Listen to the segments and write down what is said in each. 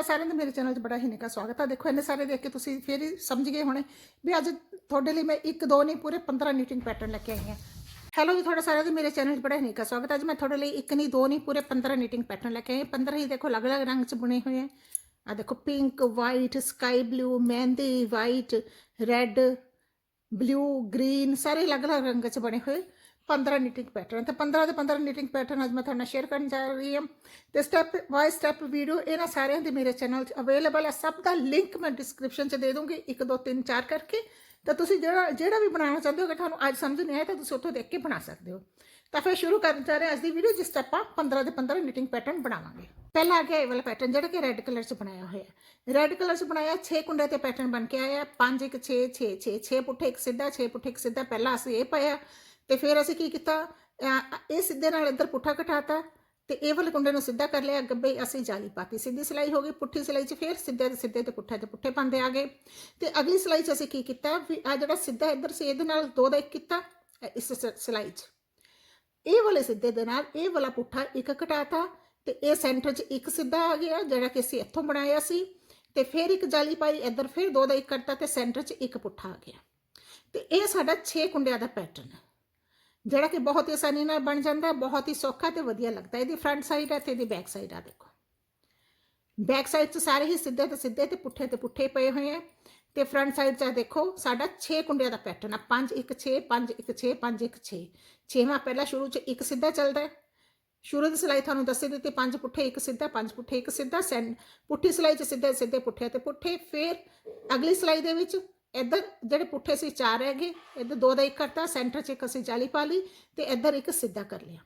ਤੁਹਾਡਾ ਸਾਰਿਆਂ ਦਾ ਮੇਰੇ ਚੈਨਲ 'ਚ ਬੜਾ ਹੀ ਨਿੱਘਾ ਸਵਾਗਤ ਹੈ ਦੇਖੋ, ਇੰਨੇ ਸਾਰੇ ਦੇਖ ਕੇ ਤੁਸੀਂ ਫਿਰ ਹੀ ਸਮਝ ਗਏ ਹੋਣੇ ਵੀ ਅੱਜ ਤੁਹਾਡੇ ਲਈ ਮੈਂ ਇੱਕ, ਦੋ ਨਹੀਂ, ਪੂਰੇ 15 ਨੀਟਿੰਗ ਪੈਟਰਨ ਲੈ ਕੇ ਆਈ ਹਾਂ। ਹੈਲੋ ਜੀ, ਤੁਹਾਡਾ ਸਾਰਿਆਂ ਦਾ ਮੇਰੇ ਚੈਨਲ 'ਚ ਬੜਾ ਹੀ ਨਿੱਘਾ ਸਵਾਗਤ ਹੈ ਅੱਜ ਮੈਂ ਤੁਹਾਡੇ ਲਈ ਇੱਕ ਨਹੀਂ, ਦੋ ਨਹੀਂ, ਪੂਰੇ 15 ਨੀਟਿੰਗ ਪੈਟਰਨ ਲੈ ਕੇ ਆਈ ਹਾਂ। 15 ਹੀ ਦੇਖੋ, ਅਲੱਗ-ਅਲੱਗ ਰੰਗ 'ਚ ਬਣੇ ਹੋਏ ਆ। ਆ ਦੇਖੋ ਪਿੰਕ ਵਾਈਟ ਸਕਾਈ ਬਲੂ ਮਹਿੰਦੀ ਵਾਈਟ ਰੈੱਡ ਬਲੂ ਗ੍ਰੀਨ ਸਾਰੇ ਅਲੱਗ-ਅਲੱਗ ਰੰਗ 'ਚ ਬਣੇ ਹੋਏ। 15 ਨੀਟਿੰਗ ਪੈਟਰਨ ਤੇ 15 ਦੇ 15 ਨੀਟਿੰਗ ਪੈਟਰਨ ਅੱਜ ਮੈਂ ਤੁਹਾਡੇ ਨਾਲ ਸ਼ੇਅਰ ਕਰਨ ਜਾ ਰਹੀ ਹਾਂ ਤੇ ਸਟੈਪ ਬਾਈ ਸਟੈਪ ਵੀਡੀਓ ਇਹਨਾਂ ਸਾਰਿਆਂ ਦੇ ਮੇਰੇ ਚੈਨਲ 'ਚ ਅਵੇਲੇਬਲ ਹੈ ਸਭ ਦਾ ਲਿੰਕ ਮੈਂ ਡਿਸਕ੍ਰਿਪਸ਼ਨ 'ਚ ਦੇ ਦੂੰਗੀ 1 2 3 4 ਕਰਕੇ ਤਾਂ ਤੁਸੀਂ ਜਿਹੜਾ ਜਿਹੜਾ ਵੀ ਬਣਾਉਣਾ ਚਾਹੁੰਦੇ ਹੋ ਕਿ ਤੁਹਾਨੂੰ ਅੱਜ ਸਮਝ ਨਹੀਂ ਆਇਆ ਤਾਂ ਤੁਸੀਂ ਉੱਥੋਂ ਦੇਖ ਕੇ ਬਣਾ ਸਕਦੇ ਹੋ ਤਾਂ ਫਿਰ ਸ਼ੁਰੂ ਕਰਨ ਜਾ ਰਹੇ ਹਾਂ ਅੱਜ ਦੀ ਵੀਡੀਓ ਜਿਸ 'ਚ ਆਪਾਂ 15 ਦੇ 15 ਨੀਟਿੰਗ ਪੈਟਰਨ ਬਣਾਵਾਂਗੇ ਪਹਿਲਾ ਆ ਗਿਆ ਇਹ ਵਾਲਾ ਪੈਟਰਨ ਜਿਹੜਾ ਕਿ ਰੈੱਡ ਕਲਰ 'ਚ ਬਣਾਇਆ ਹੋਇਆ ਹੈ ਰੈੱਡ ਕਲਰ 'ਚ ਬਣਾਇਆ 6 ਕੁੰਡੇ ਤੇ ਪੈਟਰਨ ਬਣ ਕੇ ਆਇਆ 5 1 6 6 6 6 ਪੁੱਠੇ ਇੱਕ ਸਿੱਧਾ 6 ਪੁੱਠੇ ਇੱਕ ਸਿੱਧਾ ਪਹਿਲਾਂ ਅਸੀਂ ਇਹ ਪਾਇਆ ਤੇ ਫਿਰ ਅਸੀਂ ਕੀ ਕੀਤਾ? ਇਹ ਸਿੱਧੇ ਨਾਲ ਇੱਧਰ ਪੁੱਠਾ ਘਟਾਤਾ ਤੇ ਇਹ ਵਾਲੇ ਕੁੰਡੇ ਨੂੰ ਸਿੱਧਾ ਕਰ ਲਿਆ ਗੱਬੇ ਅਸੀਂ ਜਾਲੀ ਪਾਤੀ, ਸਿੱਧੀ ਸਿਲਾਈ ਹੋ ਗਈ, ਪੁੱਠੀ ਸਿਲਾਈ 'ਚ ਫਿਰ ਸਿੱਧੇ ਤੇ ਸਿੱਧੇ ਤੇ ਪੁੱਠੇ ਤੇ ਪੁੱਠੇ ਪਾਉਂਦੇ ਆ ਗਏ। ਤੇ ਅਗਲੀ ਸਿਲਾਈ 'ਚ ਅਸੀਂ ਕੀ ਕੀਤਾ? ਵੀ ਆ ਜਿਹੜਾ ਸਿੱਧਾ ਇੱਧਰ ਸੀ, ਇਹਦੇ ਨਾਲ ਦੋ ਦਾ ਇੱਕ ਕੀਤਾ ਇਸ ਸ- ਸਿਲਾਈ 'ਚ। ਇਹ ਵਾਲੇ ਸਿੱਧੇ ਦੇ ਨਾਲ ਇਹ ਵਾਲਾ ਪੁੱਠਾ ਇੱਕ ਘਟਾਤਾ ਤੇ ਇਹ ਸੈਂਟਰ 'ਚ ਇੱਕ ਸਿੱਧਾ ਆ ਗਿਆ, ਜਿਹੜਾ ਕਿ ਅਸੀਂ ਇੱਥੋਂ ਬਣਾਇਆ ਸੀ। ਤੇ ਫਿਰ ਇੱਕ ਜਾਲੀ ਪਾਈ, ਇੱਧਰ ਫਿਰ ਦੋ ਦਾ ਇੱਕ ਕਰਤਾ ਤੇ ਸੈਂਟਰ 'ਚ ਇੱਕ ਪੁੱਠਾ ਆ ਗਿਆ। ਤੇ ਇਹ ਸਾਡਾ 6 ਕੁੰਡਿਆਂ ਦਾ ਪੈਟਰਨ। ਹੈ ਜਿਹੜਾ ਕਿ ਬਹੁਤ ਹੀ ਆਸਾਨੀ ਨਾਲ ਬਣ ਜਾਂਦਾ, ਬਹੁਤ ਹੀ ਸੌਖਾ ਤੇ ਵਧੀਆ ਲੱਗਦਾ। ਇਹਦੀ ਫਰੰਟ ਸਾਈਡ ਹੈ ਤੇ ਇਹਦੀ ਬੈਕ ਸਾਈਡ ਆ, ਦੇਖੋ। ਬੈਕ ਸਾਈਡ 'ਚ ਸਾਰੇ ਹੀ ਸਿੱਧੇ ਤੇ ਸਿੱਧੇ ਤੇ ਪੁੱਠੇ ਤੇ ਪੁੱਠੇ ਪਏ ਹੋਏ ਆ। ਤੇ ਫਰੰਟ ਸਾਈਡ 'ਚ ਆ, ਦੇਖੋ, ਸਾਡਾ 6 ਕੁੰਡਿਆਂ ਦਾ ਪੈਟਰਨ ਆ। 5 1 6 5 1 6 5 1 6 ਛੇਵਾਂ ਪਹਿਲਾ ਸ਼ੁਰੂ 'ਚ ਇੱਕ ਸਿੱਧਾ ਚੱਲਦਾ ਹੈ। ਸ਼ੁਰੂ ਦੀ ਸਿਲਾਈ ਤੁਹਾਨੂੰ ਦੱਸੇ ਦਿੱਤੀ, ਪੰਜ ਪੁੱਠੇ, ਇੱਕ ਸਿੱਧਾ, ਪੰਜ ਪੁੱਠੇ, ਇੱਕ ਸਿੱਧਾ, ਸੈਨ ਪੁੱਠੀ ਸਿਲਾਈ 'ਚ ਸਿੱਧੇ ਸਿੱਧੇ, ਪੁੱਠੇ ਤੇ ਪੁੱਠੇ। ਫਿਰ ਅਗਲੀ ਸਿਲਾਈ ਦੇ ਵਿੱਚ ਇੱਧਰ ਜਿਹੜੇ ਪੁੱਠੇ ਸੀ ਚਾਰ ਰਹਿ ਗਏ, ਇੱਧਰ ਦੋ ਦਾ ਇੱਕ ਕਰਤਾ ਸੈਂਟਰ 'ਚ ਇੱਕ ਅਸੀਂ ਜਾਲੀ ਪਾ ਲਈ ਤੇ ਇੱਧਰ ਇੱਕ ਸਿੱਧਾ ਕਰ ਲਿਆ।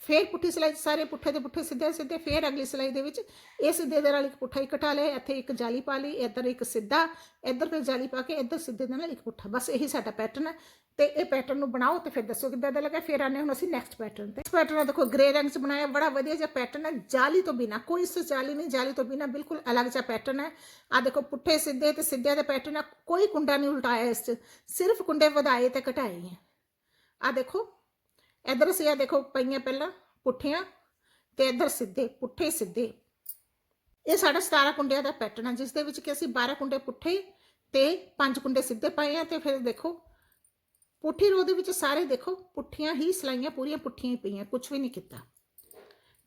ਫਿਰ ਪੁੱਠੀ ਸਿਲਾਈ ਸਾਰੇ ਪੁੱਠੇ ਦੇ ਪੁੱਠੇ ਸਿੱਧੇ ਸਿੱਧੇ, ਫਿਰ ਅਗਲੀ ਸਿਲਾਈ ਦੇ ਵਿੱਚ ਇਹ ਸਿੱਧੇ ਦੇ ਨਾਲ ਇੱਕ ਪੁੱਠਾ ਹੀ ਕਟਾ ਲਿਆ, ਇੱਥੇ ਇੱਕ ਜਾਲੀ ਪਾ ਲਈ, ਇੱਧਰ ਇੱਕ ਸਿੱਧਾ, ਇੱਧਰ ਫਿਰ ਜਾਲੀ ਪਾ ਕੇ ਇੱਧਰ ਸਿੱਧੇ ਦੇ ਨਾਲ ਇੱਕ ਪੁੱਠਾ। ਬਸ ਇਹੀ ਸਾਡਾ ਪੈਟਰਨ ਹੈ। ਤੇ ਇਹ ਪੈਟਰਨ ਨੂੰ ਬਣਾਓ ਤੇ ਫਿਰ ਦੱਸੋ ਕਿੱਦਾਂ ਦਾ ਲੱਗਾ, ਫਿਰ ਆਨੇ ਹੁਣ ਅਸੀਂ ਨੈਕਸਟ ਪੈਟਰਨ ਤੇ। ਪੈਟਰਨ ਦੇਖੋ ਗ੍ਰੇ ਰੰਗ 'ਚ ਬਣਾਇਆ, ਬੜਾ ਵਧੀਆ ਜਿਹਾ ਪੈਟਰਨ ਹੈ ਜਾਲੀ ਤੋਂ ਬਿਨਾ, ਕੋਈ ਇਸ 'ਚ ਜਾਲੀ ਨਹੀਂ, ਜਾਲੀ ਤੋਂ ਬਿਨਾ ਬਿਲਕੁਲ ਅਲੱਗ ਜਿਹਾ ਪੈਟਰਨ ਹੈ ਆ ਦੇਖੋ, ਪੁੱਠੇ ਸਿੱਧੇ ਤੇ ਸਿੱਧਿਆਂ ਦਾ ਪੈਟਰਨ ਆ, ਕੋਈ ਕੁੰਡਾ ਨਹੀਂ ਉਲਟਾਇਆ ਇਸ 'ਚ, ਸਿਰਫ ਕੁੰਡੇ ਵਧਾਏ ਤੇ ਘਟਾਏ ਹੈ ਆ। ਦੇਖੋ, ਇੱਧਰ ਅਸੀਂ ਆ ਦੇਖੋ, ਪਈਆਂ ਪਹਿਲਾਂ ਪੁੱਠੀਆਂ ਤੇ ਇੱਧਰ ਸਿੱਧੇ, ਪੁੱਠੇ ਸਿੱਧੇ। ਇਹ ਸਾਡਾ 17 ਕੁੰਡਿਆਂ ਦਾ ਪੈਟਰਨ ਹੈ ਜਿਸ ਦੇ ਵਿੱਚ ਕਿ ਅਸੀਂ 12 ਕੁੰਡੇ ਪੁੱਠੇ ਤੇ 5 ਕੁੰਡੇ ਸਿੱਧੇ ਪਾਏ ਆ ਤੇ ਫਿਰ ਦੇਖੋ ਪੁੱਠੀ ਰੋ ਦੇ ਵਿੱਚ ਸਾਰੇ ਦੇਖੋ, ਪੁੱਠੀਆਂ ਹੀ ਸਲਾਈਆਂ ਪੂਰੀਆਂ ਪੁੱਠੀਆਂ ਹੀ ਪਈਆਂ ਕੁਝ ਵੀ ਨਹੀਂ ਕੀਤਾ।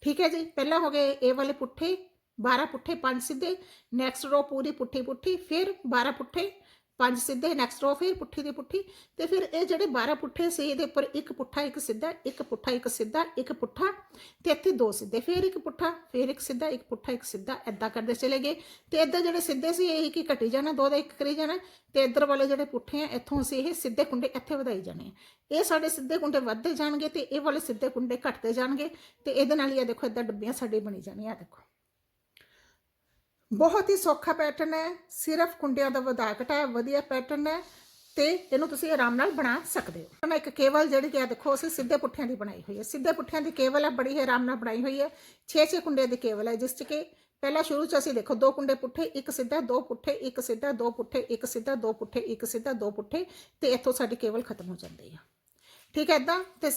ਠੀਕ ਹੈ ਜੀ, ਪਹਿਲਾਂ ਹੋ ਗਏ ਇਹ ਵਾਲੇ ਪੁੱਠੇ 12 ਪੁੱਠੇ 5 ਸਿੱਧੇ ਨੈਕਸਟ ਰੋ ਪੂਰੀ ਪੁੱਠੀ ਪੁੱਠੀ, ਫਿਰ 12 ਪੁੱਠੇ ਪੰਜ ਸਿੱਧੇ ਨੈਕਸਟ ਰੋ ਫਿਰ ਪੁੱਠੀ ਦੀ ਪੁੱਠੀ, ਤੇ ਫਿਰ ਇਹ ਜਿਹੜੇ 12 ਪੁੱਠੇ ਸੀ, ਇਹਦੇ ਉੱਪਰ ਇੱਕ ਪੁੱਠਾ, ਇੱਕ ਸਿੱਧਾ, ਇੱਕ ਪੁੱਠਾ, ਇੱਕ ਸਿੱਧਾ, ਇੱਕ ਪੁੱਠਾ, ਤੇ ਇੱਥੇ ਦੋ ਸਿੱਧੇ, ਫਿਰ ਇੱਕ ਪੁੱਠਾ, ਫਿਰ ਇੱਕ ਸਿੱਧਾ, ਇੱਕ ਪੁੱਠਾ, ਇੱਕ ਸਿੱਧਾ ਐਦਾਂ ਕਰਦੇ ਚਲੇ ਗਏ। ਤੇ ਇੱਧਰ ਜਿਹੜੇ ਸਿੱਧੇ ਸੀ, ਇਹ ਇੱਕ ਘਟੀ ਜਾਣਾ, ਦੋ ਦਾ ਇੱਕ ਕਰੀ ਜਾਣਾ, ਤੇ ਇੱਧਰ ਵਾਲੇ ਜਿਹੜੇ ਪੁੱਠੇ ਆ, ਇੱਥੋਂ ਅਸੀਂ ਇਹ ਸਿੱਧੇ ਕੁੰਡੇ ਇੱਥੇ ਵਧਾਈ ਜਾਣੇ ਆ। ਇਹ ਸਾਡੇ ਸਿੱਧੇ ਕੁੰਡੇ ਵੱਧਦੇ ਜਾਣਗੇ ਤੇ ਇਹ ਵਾਲੇ ਸਿੱਧੇ ਕੁੰਡੇ ਘਟਦੇ ਜਾਣਗੇ, ਤੇ ਇਹਦੇ ਨਾਲ ਹੀ ਆ ਦੇਖੋ ਇੱਦਾਂ ਡੱਬੀਆਂ ਸਾਡੇ ਬਣੀ ਜਾਣੀਆਂ ਆ ਦੇਖੋ। ਬਹੁਤ ਹੀ ਸੌਖਾ ਪੈਟਰਨ ਹੈ। ਸਿਰਫ ਕੁੰਡਿਆਂ ਦਾ ਵਧਾ ਘਟਾ ਵਧੀਆ ਪੈਟਰਨ ਹੈ ਤੇ ਇਹਨੂੰ ਤੁਸੀਂ ਆਰਾਮ ਨਾਲ ਬਣਾ ਸਕਦੇ ਹੋ। ਮੈਂ ਇੱਕ ਕੇਵਲ ਜਿਹੜੀ ਕਿ ਆ ਦੇਖੋ ਅਸੀਂ ਸਿੱਧੇ ਪੁੱਠਿਆਂ ਦੀ ਬਣਾਈ ਹੋਈ ਹੈ। ਸਿੱਧੇ ਪੁੱਠਿਆਂ ਦੀ ਕੇਵਲ ਹੈ ਬੜੀ ਹੀ ਆਰਾਮ ਨਾਲ ਬਣਾਈ ਹੋਈ ਹੈ। 6-6 ਕੁੰਡੇ ਦੀ ਕੇਵਲ ਹੈ, ਜਿਸ 'ਚ ਕਿ ਪਹਿਲਾਂ ਸ਼ੁਰੂ 'ਚ ਅਸੀਂ ਦੇਖੋ, ਦੋ ਕੁੰਡੇ ਪੁੱਠੇ, ਇੱਕ ਸਿੱਧਾ, ਦੋ ਪੁੱਠੇ, ਇੱਕ ਸਿੱਧਾ, ਦੋ ਪੁੱਠੇ, ਇੱਕ ਸਿੱਧਾ, ਦੋ ਪੁੱਠੇ, ਇੱਕ ਸਿੱਧਾ, ਦੋ ਪੁੱਠੇ ਤੇ ਇੱਥੋਂ ਸਾਡੀ ਕੇਵਲ ਖਤਮ ਹੋ ਜਾਂਦੀ ਹੈ ਠੀਕ ਹੈ ਇਦਾਂ ਤੇ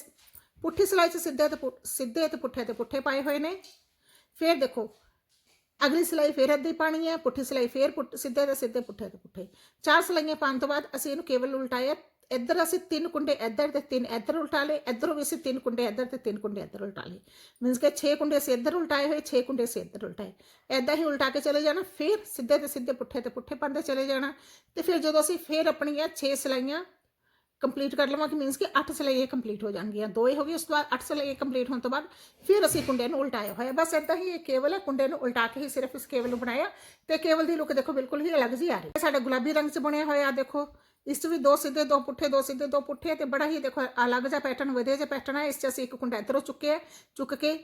ਪੁੱਠੀ ਸਿਲਾਈ 'ਚ ਸਿੱਧੇ ਤੇ ਪੁੱਠ- ਸਿੱਧੇ ਤੇ ਪੁੱਠੇ ਤੇ ਪੁੱਠੇ ਪਾਏ ਹੋਏ ਨੇ। ਫਿਰ ਦੇਖੋ ਅਗਲੀ ਸਿਲਾਈ ਫੇਰ ਅੱਧੀ ਪਾਣੀ ਹੈ ਪੁੱਠੀ ਸਿਲਾਈ ਫੇਰ ਪੁੱਠ ਸਿੱਧੇ ਤੇ ਸਿੱਧੇ ਪੁੱਠੇ ਤੇ ਪੁੱਠੇ ਚਾਰ ਸਿਲਾਈਆਂ ਪਾਉਣ ਤੋਂ ਬਾਅਦ ਅਸੀਂ ਇਹਨੂੰ ਕੇਵਲ ਉਲਟਾਇਆ ਇੱਧਰ ਅਸੀਂ ਤਿੰਨ ਕੁੰਡੇ ਇੱਧਰ ਤੇ ਤਿੰਨ ਇੱਧਰ ਉਲਟਾ ਲਏ ਇੱਧਰੋਂ ਵੀ ਅਸੀਂ ਤਿੰਨ ਕੁੰਡੇ ਇੱਧਰ ਤੇ ਤਿੰਨ ਕੁੰਡੇ ਇੱਧਰ ਉਲਟਾ ਲਏ ਮੀਨਸ ਕਿ 6 ਕੁੰਡੇ ਅਸੀਂ ਇੱਧਰ ਉਲਟਾਏ ਹੋਏ 6 ਕੁੰਡੇ ਅਸੀਂ ਇੱਧਰ ਉਲਟਾਏ ਐਦਾਂ ਹੀ ਉਲਟਾ ਕੇ ਚਲੇ ਜਾਣਾ ਫਿਰ ਸਿੱਧੇ ਤੇ ਸਿੱਧੇ ਪੁੱਠੇ ਤੇ ਪੁੱਠੇ ਪਾਉਂਦੇ ਚਲੇ ਜਾਣਾ ਤੇ ਫਿਰ ਜਦੋਂ ਅਸੀਂ ਫਿਰ ਆਪਣੀਆਂ 6 ਸਿਲਾਈਆਂ ਕੰਪਲੀਟ ਕਰ ਲਵਾਂਗੇ ਮੀਨਸ ਕਿ 8 ਸਿਲਾਈਆਂ ਕੰਪਲੀਟ ਹੋ ਜਾਣਗੀਆਂ। ਦੋ ਹੀ ਹੋ ਗਈ ਉਸ ਤੋਂ ਬਾਅਦ 8 ਸਿਲਾਈਆਂ ਕੰਪਲੀਟ ਹੋਣ ਤੋਂ ਬਾਅਦ ਫਿਰ ਅਸੀਂ ਕੁੰਡੇ ਨੂੰ ਉਲਟਾਇਆ ਹੋਇਆ। ਬਸ ਇਦਾਂ ਹੀ ਇਹ ਕੇਵਲ ਹੈ, ਕੁੰਡੇ ਨੂੰ ਉਲਟਾ ਕੇ ਹੀ ਸਿਰਫ ਇਸ ਕੇਵਲ ਨੂੰ ਬਣਾਇਆ ਤੇ ਕੇਵਲ ਦੀ ਲੁੱਕ ਦੇਖੋ ਬਿਲਕੁਲ ਹੀ ਅਲੱਗ ਜੀ ਆ ਰਹੀ ਹੈ। ਸਾਡਾ ਗੁਲਾਬੀ ਰੰਗ 'ਚ ਬਣਿਆ ਹੋਇਆ, ਦੇਖੋ, ਇਸ 'ਚ ਵੀ ਦੋ ਸਿੱਧੇ, ਦੋ ਪੁੱਠੇ, ਦੋ ਸਿੱਧੇ, ਦੋ ਪੁੱਠੇ ਤੇ ਬੜਾ ਹੀ ਦੇਖੋ ਅਲੱਗ ਜਿਹਾ ਪੈਟਰਨ ਵਧੀਆ ਜਿਹਾ ਪੈਟਰਨ ਹੈ ਇਸ 'ਚ ਅਸੀਂ ਇੱਕ ਕੁੰਡਾ ਇੱਧਰੋਂ ਚੁੱਕਿਆ, ਚੁੱਕ ਕੇ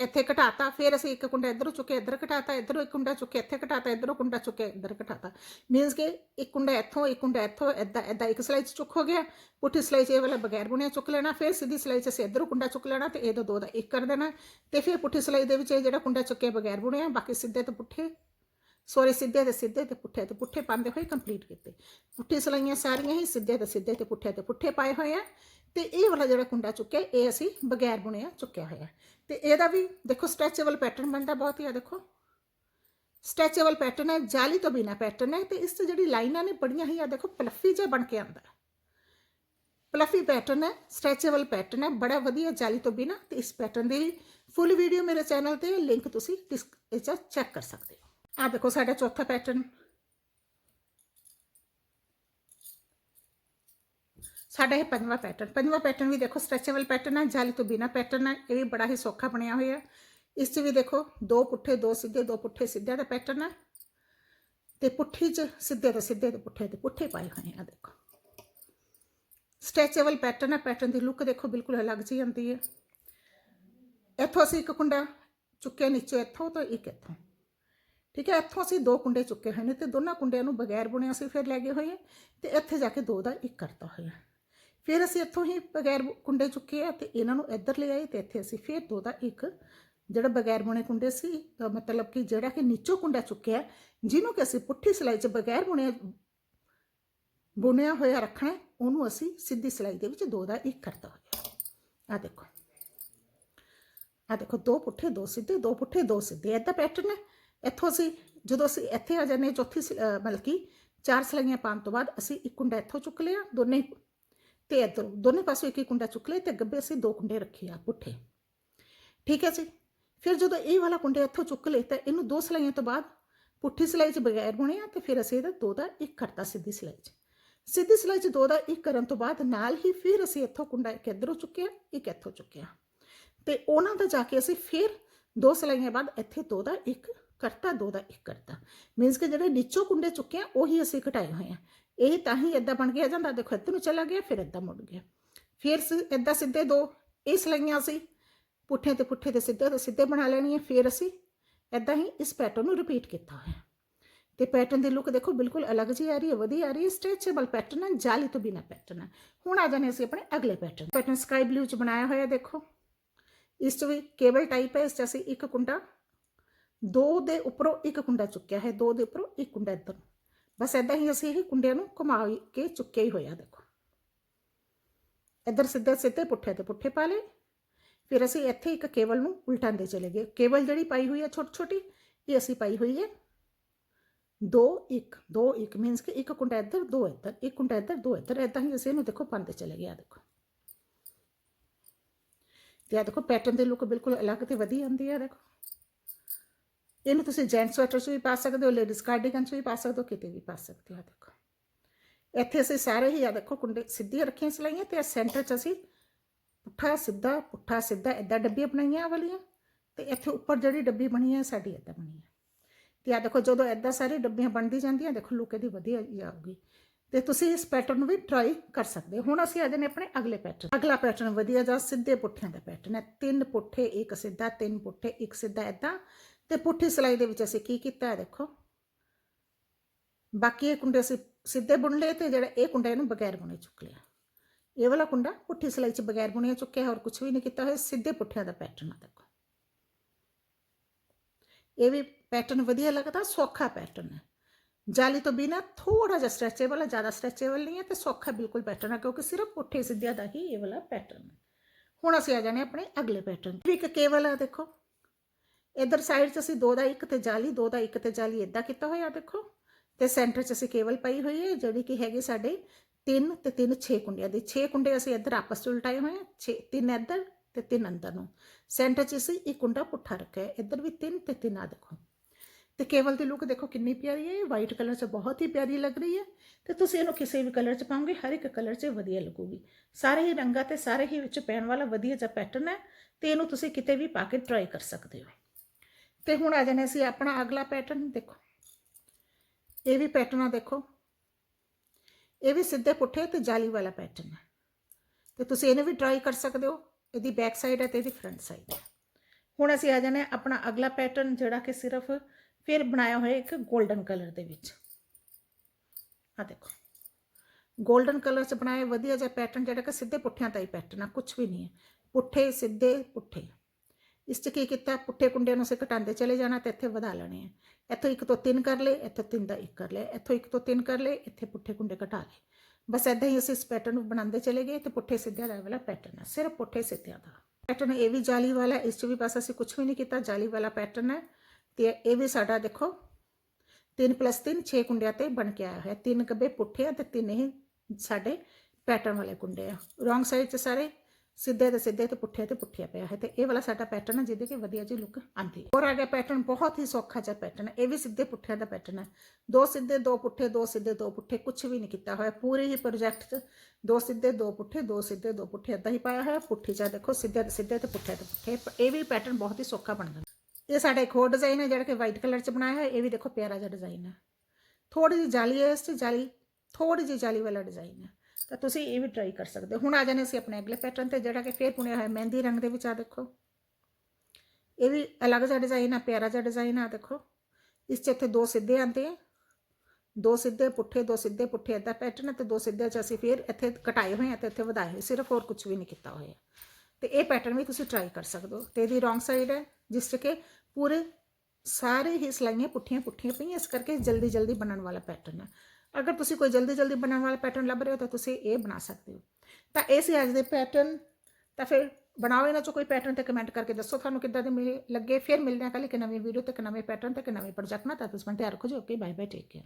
ਇੱਥੇ ਘਟਾਤਾ, ਫਿਰ ਅਸੀਂ ਇੱਕ ਕੁੰਡਾ ਇੱਧਰੋਂ ਚੁੱਕਿਆ, ਇੱਧਰ ਘਟਾਤਾ, ਇੱਧਰੋਂ ਇੱਕ ਕੁੰਡਾ ਚੁੱਕਿਆ, ਇੱਥੇ ਘਟਾਤਾ, ਇੱਧਰੋਂ ਕੁੰਡਾ ਚੁੱਕਿਆ, ਇੱਧਰ ਘਟਾਤਾ। ਮੀਨਸ ਕਿ ਇੱਕ ਕੁੰਡਾ ਇੱਥੋਂ, ਇੱਕ ਕੁੰਡਾ ਇੱਥੋਂ ਇੱਦਾਂ ਇੱਦਾਂ ਇੱਕ ਸਲਾਈ 'ਚ ਚੁੱਕ ਹੋ ਗਿਆ, ਪੁੱਠੀ ਸਲਾਈ 'ਚ ਇਹ ਵਾਲਾ ਬਗੈਰ ਬੁਣਿਆ ਚੁੱਕ ਲੈਣਾ, ਫਿਰ ਸਿੱਧੀ ਸਲਾਈ 'ਚ ਅਸੀਂ ਇੱਧਰੋਂ ਕੁੰਡਾ ਚੁੱਕ ਲੈਣਾ ਤੇ ਇਹਦਾ ਦੋ ਦਾ ਇੱਕ ਕਰ ਦੇਣਾ ਤੇ ਫਿਰ ਪੁੱਠੀ ਸਲਾਈ ਦੇ ਵਿੱਚ ਇਹ ਜਿਹੜਾ ਕੁੰਡਾ ਚੁੱਕਿਆ ਬਗੈਰ ਬੁਣਿਆ, ਬਾਕੀ ਸਿੱਧੇ ਤੇ ਪੁੱਠੇ। ਸੋਰੀ ਸਿੱਧੇ ਤੇ ਸਿੱਧੇ ਤੇ ਪੁੱਠੇ ਤੇ ਪੁੱਠੇ ਪਾਉਂਦੇ ਹੋਏ ਕੰਪਲੀਟ ਕੀਤੇ। ਪੁੱਠੀ ਸਲਾਈਆਂ ਸਾਰੀਆਂ ਹੀ ਸਿੱਧੇ ਤੇ ਸਿੱਧੇ ਤੇ ਪੁੱਠੇ ਤੇ ਪੁੱਠੇ ਪਾਏ ਹੋਏ ਆ। ਤੇ ਇਹ ਵਾਲਾ ਜਿਹੜਾ ਕੁੰਡਾ ਚੁੱਕਿਆ ਇਹ ਅਸੀਂ ਬਗੈਰ ਬੁਣਿਆ ਚੁੱਕਿਆ ਹੋਇਆ ਤੇ ਇਹਦਾ ਵੀ ਦੇਖੋ ਸਟ੍ਰੈਚੇਬਲ ਪੈਟਰਨ ਬਣਦਾ ਬਹੁਤ ਹੀ ਆ, ਦੇਖੋ। ਸਟ੍ਰੈਚੇਬਲ ਪੈਟਰਨ ਹੈ, ਜਾਲੀ ਤੋਂ ਬਿਨਾ ਪੈਟਰਨ ਹੈ ਤੇ ਇਸ ਤੇ ਜਿਹੜੀ ਲਾਈਨਾਂ ਨੇ ਬੜੀਆਂ ਹੀ ਆ, ਦੇਖੋ ਪਲਫੀ ਜਿਹਾ ਬਣ ਕੇ ਆਉਂਦਾ ਪਲਫੀ ਪੈਟਰਨ ਹੈ ਸਟ੍ਰੈਚੇਬਲ ਪੈਟਰਨ ਹੈ, ਬੜਾ ਵਧੀਆ ਜਾਲੀ ਤੋਂ ਬਿਨਾ ਤੇ ਇਸ ਪੈਟਰਨ ਦੀ ਫੁੱਲ ਵੀਡੀਓ ਮੇਰੇ ਚੈਨਲ ਤੇ ਲਿੰਕ ਤੁਸੀਂ ਡਿਸਕ ਵਿੱਚ ਚੈੱਕ ਕਰ ਸਕਦੇ ਹੋ। ਆ ਦੇਖੋ ਸਾਡਾ ਚੌਥਾ ਪੈਟਰਨ ਸਾਡਾ ਇਹ ਪੰਜਵਾਂ ਪੈਟਰਨ ਪੰਜਵਾਂ ਪੈਟਰਨ ਵੀ ਦੇਖੋ ਸਟ੍ਰੈਚੇਬਲ ਪੈਟਰਨ ਹੈ ਜਾਲੀ ਤੋਂ ਬਿਨਾ ਪੈਟਰਨ ਹੈ ਇਹ ਵੀ ਬੜਾ ਹੀ ਸੌਖਾ ਬਣਿਆ ਹੋਇਆ। ਇਸ 'ਚ ਵੀ ਦੇਖੋ, ਦੋ ਪੁੱਠੇ, ਦੋ ਸਿੱਧੇ, ਦੋ ਪੁੱਠੇ ਸਿੱਧੇ ਦਾ ਪੈਟਰਨ ਹੈ ਤੇ ਪੁੱਠੀ 'ਚ ਸਿੱਧੇ ਤੇ ਸਿੱਧੇ ਤੇ ਪੁੱਠੇ ਤੇ ਪੁੱਠੇ ਪਾਏ ਹੋਏ ਆ, ਦੇਖੋ। ਸਟ੍ਰੈਚੇਬਲ ਪੈਟਰਨ ਹੈ ਪੈਟਰਨ ਦੀ ਲੁੱਕ ਦੇਖੋ ਬਿਲਕੁਲ ਅਲੱਗ ਜਿਹੀ ਆਉਂਦੀ ਹੈ ਇੱਥੋਂ ਅਸੀਂ ਇੱਕ ਕੁੰਡਾ ਚੁੱਕਿਆ ਨੀਚੇ, ਇੱਥੋਂ ਤੋਂ ਇੱਕ ਇੱਥੋਂ। ਠੀਕ ਹੈ, ਇੱਥੋਂ ਅਸੀਂ ਦੋ ਕੁੰਡੇ ਚੁੱਕੇ ਹੋਏ ਨੇ ਤੇ ਦੋਨਾਂ ਕੁੰਡਿਆਂ ਨੂੰ ਬਗੈਰ ਬੁਣਿਆ ਅਸੀਂ ਫਿਰ ਲੈ ਗਏ ਹੋਏ ਹਾਂ ਤੇ ਇੱਥੇ ਜਾ ਕੇ ਦੋ ਦਾ ਇੱਕ ਕਰਤਾ ਹੋਇਆ। ਫਿਰ ਅਸੀਂ ਇੱਥੋਂ ਹੀ ਬਗੈਰ ਕੁੰਡੇ ਚੁੱਕੇ ਆ ਤੇ ਇਹਨਾਂ ਨੂੰ ਇੱਧਰ ਲੈ ਆਏ ਤੇ ਇੱਥੇ ਅਸੀਂ ਫਿਰ ਦੋ ਦਾ ਇੱਕ ਜਿਹੜਾ ਬਗੈਰ ਬੁਣੇ ਕੁੰਡੇ ਸੀ ਮਤਲਬ ਕਿ ਜਿਹੜਾ ਕਿ ਨੀਚੋਂ ਕੁੰਡਾ ਚੁੱਕਿਆ, ਜਿਹਨੂੰ ਕਿ ਅਸੀਂ ਪੁੱਠੀ ਸਿਲਾਈ 'ਚ ਬਗੈਰ ਬੁਣਿਆ ਬੁਣਿਆ ਹੋਇਆ ਰੱਖਣਾ ਉਹਨੂੰ ਅਸੀਂ ਸਿੱਧੀ ਸਿਲਾਈ ਦੇ ਵਿੱਚ ਦੋ ਦਾ ਇੱਕ ਕਰਤਾ ਹੋਇਆ। ਆ ਦੇਖੋ। ਆ ਦੇਖੋ, ਦੋ ਪੁੱਠੇ, ਦੋ ਸਿੱਧੇ, ਦੋ ਪੁੱਠੇ, ਦੋ ਸਿੱਧੇ ਐਦਾ ਪੈਟਰਨ ਹੈ। ਇੱਥੋਂ ਅਸੀਂ, ਜਦੋਂ ਅਸੀਂ ਇੱਥੇ ਆ ਜਾਂਦੇ ਹਾਂ, ਚੌਥੀ ਸਿ- ਮਤਲਬ ਕਿ ਚਾਰ ਸਲਾਈਆਂ ਪਾਉਣ ਤੋਂ ਬਾਅਦ ਅਸੀਂ ਇੱਕ ਕੁੰਡਾ ਇੱਥੋਂ ਚੁੱਕ ਲਿਆ, ਦੋਨੇ ਤੇ ਇੱਧਰ ਦੋਨੇ ਪਾਸੋਂ ਇੱਕ ਇੱਕ ਕੁੰਡਾ ਚੁੱਕ ਲਿਆ ਤੇ ਗੱਬੇ ਅਸੀਂ ਦੋ ਕੁੰਡੇ ਰੱਖੇ ਆ ਪੁੱਠੇ ਠੀਕ ਹੈ ਜੀ ਫਿਰ ਜਦੋਂ ਇਹ ਵਾਲਾ ਕੁੰਡਾ ਇੱਥੋਂ ਚੁੱਕ ਲਏ ਤਾਂ ਇਹਨੂੰ ਦੋ ਸਲਾਈਆਂ ਤੋਂ ਬਾਅਦ ਪੁੱਠੀ ਸਿਲਾਈ 'ਚ ਬਗੈਰ ਬੁਣਿਆ ਤੇ ਫਿਰ ਅਸੀਂ ਇਹਦਾ ਦੋ ਦਾ ਇੱਕ ਕਰਤਾ ਸਿੱਧੀ ਸਿਲਾਈ 'ਚ ਸਿੱਧੀ ਸਿਲਾਈ 'ਚ ਦੋ ਦਾ ਇੱਕ ਕਰਨ ਤੋਂ ਬਾਅਦ ਨਾਲ ਹੀ ਫਿਰ ਅਸੀਂ ਇੱਥੋਂ ਕੁੰਡਾ ਇੱਕ ਇੱਧਰੋਂ ਚੁੱਕਿਆ ਇੱਕ ਇੱਥੋਂ ਚੁੱਕਿਆ ਤੇ ਉਹਨਾਂ ਦਾ ਜਾ ਕੇ ਅਸੀਂ ਫਿਰ ਦੋ ਸਲਾਈਆਂ ਬਾਅਦ ਇੱਥੇ ਦੋ ਦਾ ਇੱਕ ਕਰਤਾ ਦੋ ਦਾ ਇੱਕ ਕਰਤਾ ਮੀਨਸ ਕਿ ਜਿਹੜੇ ਨੀਚੋਂ ਕੁੰਡੇ ਚੁੱਕੇ ਆ ਉਹੀ ਅਸੀਂ ਘਟਾਏ ਹੋਏ ਆ ਇਹ ਤਾਂ ਹੀ ਇਦਾਂ ਬਣ ਗਿਆ, ਜਾਂਦਾ ਦੇਖੋ ਇੱਧਰ ਨੂੰ ਚਲਾ ਗਿਆ, ਫਿਰ ਇਦਾਂ ਮੁੜ ਗਿਆ। ਫਿਰ ਇਦਾਂ ਸਿੱਧੇ ਦੋ ਇਹ ਸਲਾਈਆਂ ਅਸੀਂ ਪੁੱਠੇ ਤੇ ਪੁੱਠੇ ਤੇ ਸਿੱਧੇ ਤੇ ਸਿੱਧੇ ਬਣਾ ਲੈਣੀ ਹੈ ਫਿਰ ਅਸੀਂ ਇਦਾਂ ਹੀ ਇਸ ਪੈਟਰਨ ਨੂੰ ਰਿਪੀਟ ਕੀਤਾ ਹੋਇਆ। ਤੇ ਪੈਟਰਨ ਦੀ ਲੁੱਕ ਦੇਖੋ ਬਿਲਕੁਲ ਅਲੱਗ ਜਿਹੀ ਆ ਰਹੀ ਹੈ, ਵਧੀਆ ਆ ਰਹੀ ਹੈ ਸਟ੍ਰੈਚੇਬਲ ਪੈਟਰਨ ਹੈ ਜਾਲੀ ਤੋਂ ਬਿਨਾ ਪੈਟਰਨ ਹੈ ਹੁਣ ਆ ਜਾਣੇ ਅਸੀਂ ਆਪਣੇ ਅਗਲੇ ਪੈਟਰਨ ਪੈਟਰਨ ਸਕਾਈ ਬਲੂ ਚ ਬਣਾਇਆ ਹੋਇਆ ਦੇਖੋ। ਇਸ 'ਚ ਵੀ ਕੇਬਲ ਟਾਈਪ ਹੈ, ਇਸ 'ਚ ਅਸੀਂ ਇੱਕ ਕੁੰਡਾ, ਦੋ ਦੇ ਉੱਪਰੋਂ ਇੱਕ ਕੁੰਡਾ ਚੁੱਕਿਆ ਹੈ, ਦੋ ਦੇ ਉੱਪਰੋਂ ਇੱਕ ਕੁੰਡਾ ਇੱਧਰ ਬਸ ਐਦਾਂ ਹੀ ਅਸੀਂ ਇਹ ਕੁੰਡਿਆਂ ਨੂੰ ਘੁਮਾ ਕੇ ਚੁੱਕਿਆ ਹੀ ਹੋਇਆ, ਦੇਖੋ। ਇੱਧਰ ਸਿੱਧੇ ਸਿੱਧੇ ਪੁੱਠੇ ਤੇ ਪੁੱਠੇ ਪਾ ਲਏ। ਫਿਰ ਅਸੀਂ ਇੱਥੇ ਇੱਕ ਕੇਬਲ ਨੂੰ ਉਲਟਾਉਂਦੇ ਚਲੇ ਗਏ। ਕੇਬਲ ਜਿਹੜੀ ਪਾਈ ਹੋਈ ਹੈ ਛੋਟੀ ਛੋਟੀ, ਇਹ ਅਸੀਂ ਪਾਈ ਹੋਈ ਹੈ। ਦੋ ਇੱਕ ਦੋ ਇੱਕ ਮੀਨਸ ਕਿ ਇੱਕ ਕੁੰਡਾ ਇੱਧਰ, ਦੋ ਇੱਧਰ, ਇੱਕ ਕੁੰਡਾ ਇੱਧਰ, ਦੋ ਇੱਧਰ। ਐਦਾਂ ਹੀ ਅਸੀਂ ਇਹਨੂੰ ਦੇਖੋ ਪਾਉਂਦੇ ਚਲੇ ਗਏ ਆ ਦੇਖੋ। ਤੇ ਆ ਦੇਖੋ ਪੈਟਰਨ ਦੀ ਲੁੱਕ ਬਿਲਕੁਲ ਅਲੱਗ ਤੇ ਵਧੀਆ ਆਉਂਦੀ ਹੈ ਦੇਖੋ। ਇਹਨੂੰ ਤੁਸੀਂ ਜੈਂਟਸ ਸਵੈਟਰ 'ਚ ਵੀ ਪਾ ਸਕਦੇ ਹੋ, ਲੇਡੀਜ਼ ਕਾਰਡੀਗਨ 'ਚ ਵੀ ਪਾ ਸਕਦੇ ਹੋ, ਕਿਤੇ ਵੀ ਪਾ ਸਕਦੇ ਹੋ ਦੇਖੋ। ਇੱਥੇ ਅਸੀਂ ਸਾਰੇ ਹੀ ਆ ਦੇਖੋ, ਕੁੰਡੇ ਸਿੱਧੀਆਂ ਰੱਖੀਆਂ ਸਲਾਈਆਂ ਤੇ ਸੈਂਟਰ 'ਚ ਅਸੀਂ ਪੁੱਠਾ, ਸਿੱਧਾ ਪੁੱਠਾ, ਸਿੱਧਾ ਇਦਾਂ ਡੱਬੀਆਂ ਬਣਾਈਆਂ ਵਾਲੀਆਂ ਤੇ ਇੱਥੇ ਉੱਪਰ ਜਿਹੜੀ ਡੱਬੀ ਬਣੀ ਹੈ ਸਾਡੀ ਇਦਾਂ ਬਣੀ ਹੈ ਤੇ ਆ ਦੇਖੋ, ਜਦੋਂ ਇਦਾਂ ਸਾਰੀ ਡੱਬੀਆਂ ਬਣਦੀ ਜਾਂਦੀਆਂ, ਦੇਖੋ ਲੁੱਕ ਇਹਦੀ ਵਧੀਆ ਹੀ ਆਊਗੀ। ਤੇ ਤੁਸੀਂ ਇਸ ਪੈਟਰਨ ਨੂੰ ਵੀ ਟਰਾਈ ਕਰ ਸਕਦੇ ਹੋ। ਹੁਣ ਅਸੀਂ ਆ ਜਾਂਦੇ ਆਪਣੇ ਅਗਲੇ ਪੈਟਰਨ ਅਗਲਾ ਪੈਟਰਨ ਵਧੀਆ ਜਾਂ ਸਿੱਧੇ ਪੁੱਠਿਆਂ ਦਾ ਪੈਟਰਨ ਹੈ। ਤਿੰਨ ਪੁੱਠੇ, ਇੱਕ ਸਿੱਧਾ, ਤਿੰਨ ਪੁੱਠੇ, ਇੱਕ ਸਿੱਧਾ ਇਦਾਂ ਤੇ ਪੁੱਠੀ ਸਿਲਾਈ ਦੇ ਵਿੱਚ ਅਸੀਂ ਕੀ ਕੀਤਾ ਹੈ ਦੇਖੋ। ਬਾਕੀ ਇਹ ਕੁੰਡੇ ਅਸੀਂ ਸਿੱਧੇ ਬੁਣ ਲਏ ਤੇ ਜਿਹੜਾ ਇਹ ਕੁੰਡਾ ਇਹਨੂੰ ਬਗੈਰ ਬੁਣੇ ਚੁੱਕ ਲਿਆ। ਇਹ ਵਾਲਾ ਕੁੰਡਾ ਪੁੱਠੀ ਸਿਲਾਈ 'ਚ ਬਗੈਰ ਬੁਣਿਆ ਚੁੱਕਿਆ ਹੋਰ ਕੁਝ ਵੀ ਨਹੀਂ ਕੀਤਾ ਹੋਇਆ, ਸਿੱਧੇ ਪੁੱਠਿਆਂ ਦਾ ਪੈਟਰਨ ਆ ਦੇਖੋ। ਇਹ ਵੀ ਪੈਟਰਨ ਵਧੀਆ ਲੱਗਦਾ, ਸੌਖਾ ਪੈਟਰਨ ਹੈ। ਜਾਲੀ ਤੋਂ ਬਿਨਾ ਥੋੜਾ ਜਿਹਾ ਸਟ੍ਰੈਚੇਬਲ ਹੈ, ਜ਼ਿਆਦਾ ਸਟ੍ਰੈਚੇਬਲ ਨਹੀਂ ਹੈ ਤੇ ਸੌਖਾ ਬਿਲਕੁਲ ਪੈਟਰਨ ਹੈ ਕਿਉਂਕਿ ਸਿਰਫ ਪੁੱਠੇ ਸਿੱਧਿਆਂ ਦਾ ਹੀ ਇਹ ਵਾਲਾ ਪੈਟਰਨ ਹੈ। ਹੁਣ ਅਸੀਂ ਆ ਜਾਣੇ ਆਪਣੇ ਅਗਲੇ ਪੈਟਰਨ ਵੀ ਇੱਕ ਕੇਵਲ ਆ ਦੇਖੋ ਇਧਰ ਸਾਈਡ 'ਚ ਅਸੀਂ ਦੋ ਦਾ ਇੱਕ ਤੇ ਜਾਲੀ, ਦੋ ਦਾ ਇੱਕ ਤੇ ਜਾਲੀ ਇਦਾਂ ਕੀਤਾ ਹੋਇਆ, ਦੇਖੋ। ਤੇ ਸੈਂਟਰ 'ਚ ਅਸੀਂ ਕੇਵਲ ਪਾਈ ਹੋਈ ਹੈ, ਜਿਹੜੀ ਕਿ ਹੈਗੀ ਸਾਡੇ ਤਿੰਨ ਤੇ ਤਿੰਨ 6 ਕੁੰਡਿਆਂ ਦੇ। 6 ਕੁੰਡੇ ਅਸੀਂ ਇੱਧਰ ਆਪਸ 'ਚ ਉਲਟਾਏ ਹੋਏ ਆ 6 ਤਿੰਨ ਇੱਧਰ ਤੇ ਤਿੰਨ ਅੰਦਰ ਨੂੰ। ਸੈਂਟਰ 'ਚ ਅਸੀਂ ਇੱਕ ਕੁੰਡਾ ਪੁੱਠਾ ਰੱਖਿਆ ਹੈ, ਇੱਧਰ ਵੀ ਤਿੰਨ ਤੇ ਤਿੰਨ ਆ ਦੇਖੋ। ਤੇ ਕੇਵਲ ਦੀ ਲੁੱਕ ਦੇਖੋ ਕਿੰਨੀ ਪਿਆਰੀ ਹੈ ਵਾਈਟ ਕਲਰ 'ਚ ਬਹੁਤ ਹੀ ਪਿਆਰੀ ਲੱਗ ਰਹੀ ਹੈ। ਤੇ ਤੁਸੀਂ ਇਹਨੂੰ ਕਿਸੇ ਵੀ ਕਲਰ 'ਚ ਪਾਉਂਗੇ ਹਰ ਇੱਕ ਕਲਰ 'ਚ ਵਧੀਆ ਲੱਗੂਗੀ। ਸਾਰੇ ਹੀ ਰੰਗਾਂ ਤੇ ਸਾਰੇ ਹੀ ਵਿੱਚ ਪੈਣ ਵਾਲਾ ਵਧੀਆ ਜਿਹਾ ਪੈਟਰਨ ਹੈ, ਤੇ ਇਹਨੂੰ ਤੁਸੀਂ ਕਿਤੇ ਵੀ ਪਾ ਕੇ ਟਰਾਈ ਕਰ ਸਕਦੇ ਹੋ। ਤੇ ਹੁਣ ਆ ਜਾਣਾ ਅਸੀਂ ਆਪਣਾ ਅਗਲਾ ਪੈਟਰਨ ਦੇਖੋ। ਇਹ ਵੀ ਪੈਟਰਨ ਆ ਦੇਖੋ। ਇਹ ਵੀ ਸਿੱਧੇ ਪੁੱਠੇ ਤੇ ਜਾਲੀ ਵਾਲਾ ਪੈਟਰਨ ਹੈ ਤੇ ਤੁਸੀਂ ਇਹਨੂੰ ਵੀ ਟਰਾਈ ਕਰ ਸਕਦੇ ਹੋ। ਇਹਦੀ ਬੈਕ ਸਾਈਡ ਹੈ ਤੇ ਇਹਦੀ ਫਰੰਟ ਸਾਈਡ ਹੈ ਹੁਣ ਅਸੀਂ ਆ ਜਾਣੇ ਆਪਣਾ ਅਗਲਾ ਪੈਟਰਨ ਜਿਹੜਾ ਕਿ ਸਿਰਫ ਫਿਰ ਬਣਾਇਆ ਹੋਇਆ ਇੱਕ 골ਡਨ ਕਲਰ ਦੇ ਵਿੱਚ। ਆ ਦੇਖੋ। 골ਡਨ ਕਲਰ 'ਚ ਬਣਾਇਆ ਵਧੀਆ ਜਿਹਾ ਪੈਟਰਨ ਜਿਹੜਾ ਕਿ ਸਿੱਧੇ ਪੁੱਠਿਆਂ ਦਾ ਹੀ ਪੈਟਰਨ ਆ। ਕੁਝ ਵੀ ਨਹੀਂ ਹੈ। ਪੁੱਠੇ, ਸਿੱਧੇ, ਪੁੱਠੇ। ਇਸ 'ਚ ਕੀ ਕੀਤਾ? ਪੁੱਠੇ ਕੁੰਡਿਆਂ ਨੂੰ ਅਸੀਂ ਘਟਾਉਂਦੇ ਚਲੇ ਜਾਣਾ ਤੇ ਇੱਥੇ ਵਧਾ ਲੈਣੇ ਆ। ਇੱਥੋਂ ਇੱਕ ਤੋਂ ਤਿੰਨ ਕਰ ਲਏ, ਇੱਥੋਂ ਤਿੰਨ ਦਾ ਇੱਕ ਕਰ ਲਿਆ ਇੱਥੋਂ ਇੱਕ ਤੋਂ ਤਿੰਨ ਕਰ ਲਏ, ਇੱਥੇ ਪੁੱਠੇ ਕੁੰਡੇ ਘਟਾ ਲਏ। ਬਸ ਐਦਾਂ ਹੀ ਅਸੀਂ ਇਸ ਪੈਟਰਨ ਨੂੰ ਬਣਾਉਂਦੇ ਚਲੇ ਗਏ ਤੇ ਪੁੱਠੇ ਸਿੱਧਿਆਂ ਦਾ ਵਾਲਾ ਪੈਟਰਨ ਹੈ ਸਿਰਫ ਪੁੱਠੇ ਸਿੱਧਿਆਂ ਦਾ। ਪੈਟਰਨ ਇਹ ਵੀ ਜਾਲੀ ਵਾਲਾ, ਇਸ 'ਚ ਵੀ ਬਸ ਅਸੀਂ ਕੁਝ ਵੀ ਨਹੀਂ ਕੀਤਾ, ਜਾਲੀ ਵਾਲਾ ਪੈਟਰਨ ਹੈ ਤੇ ਇਹ ਵੀ ਸਾਡਾ ਦੇਖੋ 3 3 6 ਕੁੰਡਿਆਂ ਤੇ ਬਣ ਕੇ ਆਇਆ ਹੋਇਆ। ਤਿੰਨ ਗੱਬੇ ਪੁੱਠੇ ਆ ਤੇ ਤਿੰਨ ਹੀ ਸਾਡੇ ਪੈਟਰਨ ਵਾਲੇ ਕੁੰਡੇ ਆ। ਰੋਂਗ ਸਾਈਡ 'ਚ ਸਾਰੇ ਸਿੱਧੇ ਤੇ ਸਿੱਧੇ ਤੇ ਪੁੱਠੇ ਤੇ ਪੁੱਠਿਆ ਪਿਆ ਹੈ ਤੇ ਇਹ ਵਾਲਾ ਸਾਡਾ ਪੈਟਰਨ ਹੈ ਜਿਹਦੇ ਕਿ ਵਧੀਆ ਜਿਹੀ ਲੁੱਕ ਆਂਦੀ ਹੈ। ਹੋਰ ਆ ਗਿਆ ਪੈਟਰਨ ਬਹੁਤ ਹੀ ਸੌਖਾ ਜਿਹਾ ਪੈਟਰਨ ਹੈ। ਇਹ ਵੀ ਸਿੱਧੇ ਪੁੱਠਿਆਂ ਦਾ ਪੈਟਰਨ ਹੈ। ਦੋ ਸਿੱਧੇ, ਦੋ ਪੁੱਠੇ, ਦੋ ਸਿੱਧੇ, ਦੋ ਪੁੱਠੇ ਕੁਝ ਵੀ ਨਹੀਂ ਕੀਤਾ ਹੋਇਆ। ਪੂਰੇ ਹੀ ਪ੍ਰੋਜੈਕਟ 'ਚ ਦੋ ਸਿੱਧੇ, ਦੋ ਪੁੱਠੇ, ਦੋ ਸਿੱਧੇ, ਦੋ ਪੁੱਠੇ, ਏਦਾਂ ਹੀ ਪਾਇਆ ਹੋਇਆ। ਪੁੱਠੀ ਚਾ ਦੇਖੋ, ਸਿੱਧੇ ਤੇ ਸਿੱਧੇ ਤੇ ਪੁੱਠੇ ਤੇ ਪੁੱਠੇ। ਇਹ ਵੀ ਪੈਟਰਨ ਬਹੁਤ ਹੀ ਸੌਖਾ ਬਣਦਾ ਇਹ ਸਾਡਾ ਇੱਕ ਹੋਰ ਡਿਜ਼ਾਈਨ ਹੈ ਜਿਹੜਾ ਕਿ ਵਾਈਟ ਕਲਰ 'ਚ ਬਣਾਇਆ ਹੈ ਇਹ ਵੀ ਦੇਖੋ ਪਿਆਰਾ ਜਿਹਾ ਡਿਜ਼ਾਈਨ ਹੈ। ਥੋੜੀ ਜਿਹੀ ਜਾਲੀ ਹੈ ਇਸ 'ਚ ਜਾਲੀ ਥੋੜੀ ਜਿਹੀ ਜਾਲੀ ਵਾਲਾ ਡਿਜ਼ਾਈਨ ਹੈ। ਤਾਂ ਤੁਸੀਂ ਇਹ ਵੀ ਟਰਾਈ ਕਰ ਸਕਦੇ ਹੋ। ਹੁਣ ਆ ਜਾਣੇ ਅਸੀਂ ਆਪਣੇ ਅਗਲੇ ਪੈਟਰਨ ਤੇ, ਜਿਹੜਾ ਕਿ ਫੇਰ ਪੁਣਿਆ ਹੋਇਆ ਮਹਿੰਦੀ ਰੰਗ ਦੇ ਵਿੱਚ ਆ ਦੇਖੋ। ਇਹ ਵੀ ਅਲੱਗ ਜਿਹਾ ਡਿਜ਼ਾਈਨ ਆ, ਪਿਆਰਾ ਜਿਹਾ ਡਿਜ਼ਾਈਨ ਆ, ਦੇਖੋ। ਇਸ 'ਚ ਇੱਥੇ ਦੋ ਸਿੱਧੇ ਆਉਂਦੇ ਆ। ਦੋ ਸਿੱਧੇ ਪੁੱਠੇ, ਦੋ ਸਿੱਧੇ ਪੁੱਠੇ, ਏਦਾਂ ਪੈਟਰਨ ਤੇ ਦੋ ਸਿੱਧੇ 'ਚ ਅਸੀਂ ਫੇਰ ਇੱਥੇ ਕਟਾਏ ਹੋਏ ਆ ਤੇ ਇੱਥੇ ਵਧਾਏ ਹੋਏ, ਸਿਰਫ ਹੋਰ ਕੁਝ ਵੀ ਨਹੀਂ ਕੀਤਾ ਹੋਇਆ। ਤੇ ਇਹ ਪੈਟਰਨ ਵੀ ਤੁਸੀਂ ਟਰਾਈ ਕਰ ਸਕਦੇ ਹੋ। ਤੇ ਇਹਦੀ ਰੋਂਗ ਸਾਈਡ ਹੈ, ਜਿਸ 'ਚ ਕਿ ਪੂਰੇ ਸਾਰੇ ਹੀ ਸਲਾਈਆਂ ਪੁੱਠੀਆਂ ਪੁੱਠੀਆਂ ਪਈਆਂ, ਇਸ ਕਰਕੇ ਜਲਦੀ ਜਲਦੀ ਬਣਨ ਵਾਲਾ ਪੈਟਰਨ ਹੈ ਅਗਰ ਤੁਸੀਂ ਕੋਈ ਜਲਦੀ ਜਲਦੀ ਬਣਨ ਵਾਲਾ ਪੈਟਰਨ ਲੱਭ ਰਹੇ ਹੋ ਤਾਂ ਤੁਸੀਂ ਇਹ ਬਣਾ ਸਕਦੇ ਹੋ। ਤਾਂ ਇਹ ਸੀ ਅੱਜ ਦੇ ਪੈਟਰਨ ਤਾਂ ਫਿਰ ਬਣਾਓ ਇਹਨਾਂ ਚੋਂ ਕੋਈ ਪੈਟਰਨ ਤੇ ਕਮੈਂਟ ਕਰਕੇ ਦੱਸੋ। ਤੁਹਾਨੂੰ ਕਿੱਦਾਂ ਦੇ ਮਿਲੇ ਲੱਗੇ? ਫਿਰ ਮਿਲਦੇ ਹਾਂ ਕੱਲ੍ਹ ਇੱਕ ਨਵੀਂ ਵੀਡੀਓ ਤੇ ਇੱਕ ਨਵੇਂ ਪੈਟਰਨ ਤੇ ਇੱਕ ਨਵੇਂ ਪ੍ਰੋਜੈਕਟ ਨਾਲ। ਤਾਂ ਤੁਸੀਂ ਧਿਆਨ ਰੱਖੋ ਜੀ। Okay bye bye take care